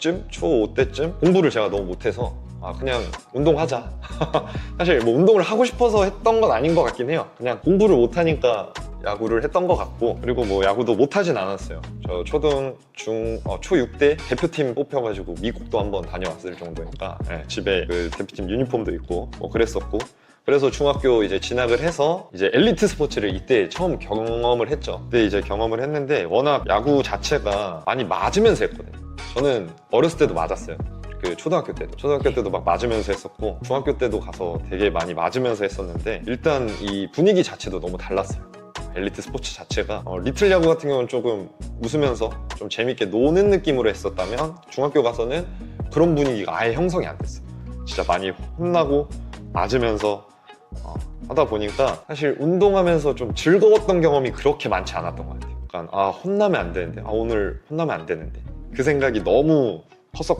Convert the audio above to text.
초4쯤? 초 5 때쯤 공부를 제가 너무 못해서 아 그냥 운동하자 사실 뭐 운동을 하고 싶어서 했던 건 아닌 것 같긴 해요 그냥 공부를 못하니까 야구를 했던 것 같고 그리고 뭐 야구도 못하진 않았어요 저 초등 중 어, 초6 때 대표팀 뽑혀가지고 미국도 한번 다녀왔을 정도니까 예, 집에 그 대표팀 유니폼도 있고 뭐 그랬었고 그래서 중학교 이제 진학을 해서 이제 엘리트 스포츠를 이때 처음 경험을 했죠. 그때 이제 경험을 했는데 워낙 야구 자체가 많이 맞으면서 했거든요. 저는 어렸을 때도 맞았어요. 그 초등학교 때도 초등학교 때도 막 맞으면서 했었고 중학교 때도 가서 되게 많이 맞으면서 했었는데 일단 이 분위기 자체도 너무 달랐어요. 엘리트 스포츠 자체가 어, 리틀 야구 같은 경우는 조금 웃으면서 좀 재밌게 노는 느낌으로 했었다면 중학교 가서는 그런 분위기가 아예 형성이 안 됐어요. 진짜 많이 혼나고 맞으면서 어, 하다 보니까 사실 운동하면서 좀 즐거웠던 경험이 그렇게 많지 않았던 것 같아요. 약간 아 혼나면 안 되는데 아 오늘 혼나면 안 되는데 그 생각이 너무 컸었